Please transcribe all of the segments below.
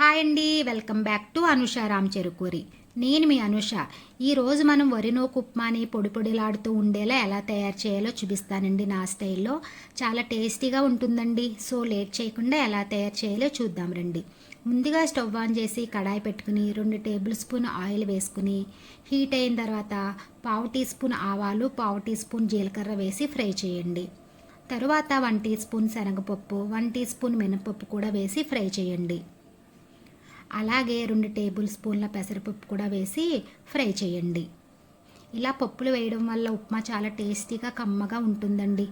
Hi అండి welcome back to Anusha Ram Cherukuri. నేను మీ అనుష. ఈరోజు మనం వరినోకు ఉప్మాని పొడి పొడిలాడుతూ ఉండేలా ఎలా తయారు చేయాలో చూపిస్తానండి నా స్టైల్లో. చాలా టేస్టీగా ఉంటుందండి. సో లేట్ చేయకుండా ఎలా తయారు చేయాలో చూద్దాం రండి. ముందుగా స్టవ్ ఆన్ చేసి కడాయి పెట్టుకుని రెండు టేబుల్ స్పూన్ ఆయిల్ వేసుకుని హీట్ అయిన తర్వాత పావు టీ స్పూన్ ఆవాలు పావు టీ స్పూన్ జీలకర్ర వేసి ఫ్రై చేయండి. తరువాత వన్ టీ స్పూన్ శనగపప్పు వన్ టీ స్పూన్ మినపప్పు కూడా వేసి ఫ్రై చేయండి. అలాగే రెండు టేబుల్ స్పూన్ల పెసరపప్పు కూడా వేసి ఫ్రై చేయండి. ఇలా పప్పులు వేయడం వల్ల ఉప్మా చాలా టేస్టీగా కమ్మగా ఉంటుందండి.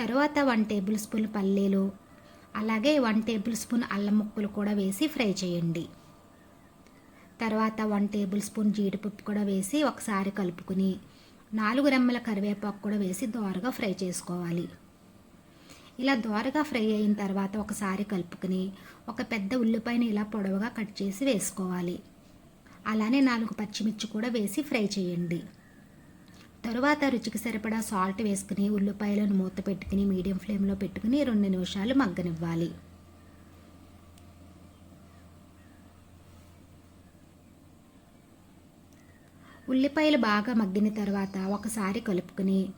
తర్వాత వన్ టేబుల్ స్పూన్ పల్లీలు అలాగే వన్ టేబుల్ స్పూన్ అల్లం ముక్కలు కూడా వేసి ఫ్రై చేయండి. తర్వాత వన్ టేబుల్ స్పూన్ జీడిపప్పు కూడా వేసి ఒకసారి కలుపుకుని నాలుగు రెమ్మల కరివేపాకు కూడా వేసి దోరగా ఫ్రై చేసుకోవాలి. ఇలా దోరగా ఫ్రై అయిన తర్వాత ఒకసారి కలుపుకుని ఒక పెద్ద ఉల్లిపాయని ఇలా పొడవుగా కట్ చేసి వేసుకోవాలి. అలానే నాలుగు పచ్చిమిర్చి కూడా వేసి ఫ్రై చేయండి. తరువాత రుచికి సరిపడా సాల్ట్ వేసుకుని ఉల్లిపాయలను మూత పెట్టుకుని మీడియం ఫ్లేమ్లో పెట్టుకుని రెండు నిమిషాలు మగ్గనివ్వాలి. ఉల్లిపాయలు బాగా మగ్గిన తర్వాత ఒకసారి కలుపుకుని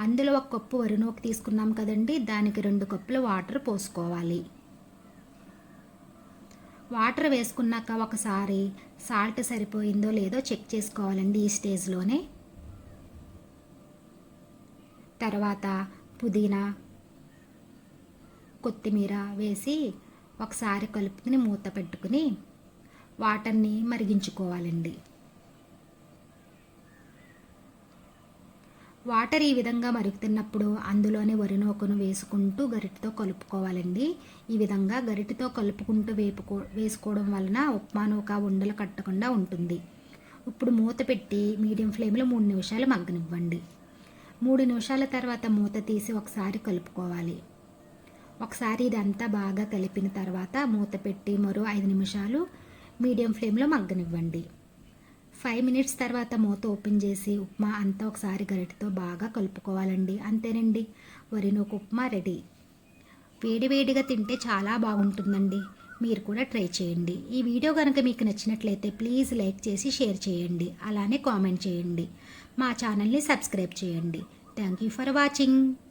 అందులో ఒక కప్పు వరినోకి తీసుకున్నాం కదండి. దానికి రెండు కప్పులు వాటర్ పోసుకోవాలి. వాటర్ వేసుకున్నాక ఒకసారి సాల్ట్ సరిపోయిందో లేదో చెక్ చేసుకోవాలండి ఈ స్టేజ్లోనే. తర్వాత పుదీనా కొత్తిమీర వేసి ఒకసారి కలుపుకుని మూత పెట్టుకుని వాటర్ని మరిగించుకోవాలండి. వాటర్ ఈ విధంగా మరుగుతున్నప్పుడు అందులోనే వరినూకను వేసుకుంటూ గరిటతో కలుపుకోవాలండి. ఈ విధంగా గరిటతో కలుపుకుంటూ వేపుకో వేసుకోవడం వలన ఉప్మా నూక ఉండలు కట్టకుండా ఉంటుంది. ఇప్పుడు మూత పెట్టి మీడియం ఫ్లేమ్లో మూడు నిమిషాలు మగ్గనివ్వండి. మూడు నిమిషాల తర్వాత మూత తీసి ఒకసారి కలుపుకోవాలి. ఒకసారి ఇదంతా బాగా కలిపిన తర్వాత మూత పెట్టి మరో ఐదు నిమిషాలు మీడియం ఫ్లేమ్లో మగ్గనివ్వండి. ఫైవ్ మినిట్స్ తర్వాత మూత ఓపెన్ చేసి ఉప్మా అంతా ఒకసారి గరిటతో బాగా కలుపుకోవాలండి. అంతేనండి. వరినూక ఉప్మా రెడీ. వేడివేడిగా తింటే చాలా బాగుంటుందండి. మీరు కూడా ట్రై చేయండి. ఈ వీడియో కనుక మీకు నచ్చినట్లయితే ప్లీజ్ లైక్ చేసి షేర్ చేయండి. అలానే కామెంట్ చేయండి. మా ఛానల్ని సబ్స్క్రైబ్ చేయండి. Thank you for watching.